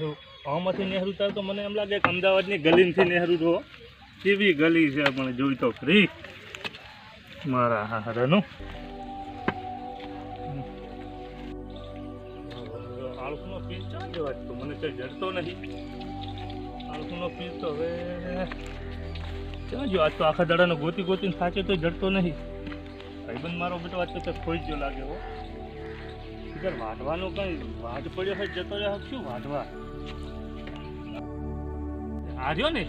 હારું આમાંથી નહેરુ થાય તો મને એમ લાગે કે અમદાવાદની ગલીથી નહેરુ જો કેવી ગલી છે આપણે જોઈ તો ફ્રી. મારા હારાનું આળસનો પીસ ચાલ જવા મને કઈ જડતો નથી આળસનો પીસ તો હવે ક્યાં આજ તો આખા દાડાનો ગોતી ગોતીને સાચે તો જડતો નહીં. ભાઈબંધ મારો બેટો આજ તો ખોઈ ગયો લાગે હો. ઈધર કંઈ કઈ પડ્યો હોય જતો રહ્યો શું વાઢવા? હાર્યો ને?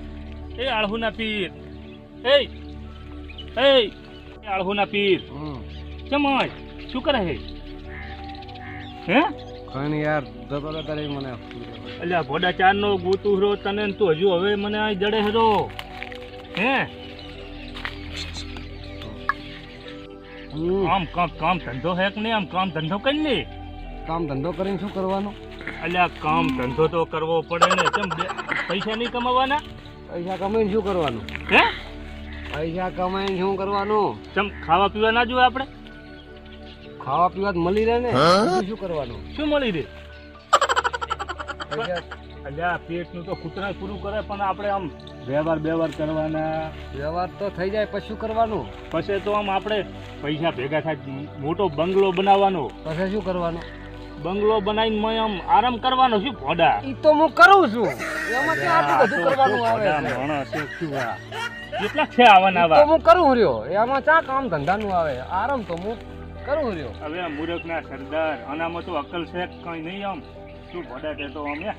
એ આળહુના પીર. એ એ આળહુના પીર. ચમાય શું કરે હે? હે? કઈ યાર રહે તારે મને. અલ્યા ભોડા ચાર નો ગોતું હરો તને તો તું હજુ હવે મને આ જડે હરો. હે? આમ કામ કામ ધંધો હે કે નહીં? આમ કામ ધંધો કરી લે. કામ ધંધો કરીને શું કરવાનું? અલ્યા કામ ધંધો તો કરવો પડે ને. કેમ પૈસા નહીં કમાવાના? પૈસા કમાઈને શું કરવાનું? હે? પૈસા કમાઈને શું કરવાનું? કેમ ખાવા પીવા ના જોઈએ આપણે? ખાવા પીવા મળી રહે ને. શું કરવાનું? શું મળી રહે? અલ્યા પેટનું તો કૂતરા પૂરું કરે પણ આપણે આમ વ્યવહાર વ્યવહાર કરવાના. વ્યવહાર તો થઈ જાય પછી શું કરવાનું? પછી તો આમ આપણે પૈસા ભેગા થાય મોટો બંગલો બનાવવાનો. પછી શું કરવાનું? બંગલો બનાવીને મેં આમ આરામ કરવાનો છું ભોડા? ઈ તો હું કરું છું. એમાં ક્યાં આટલું બધું કરવાનું આવે ભોડા છે? આ? કેટલા છે તો આવા હું કરું રહ્યો. એમાં ચા કામ ધંધાનું આવે. આરામ તો હું કરું રહ્યો. હવે મૂરખના સરદાર આનામાં તો અકલ છે કઈ નહીં આમ. શું ભોડા કહેતો હે?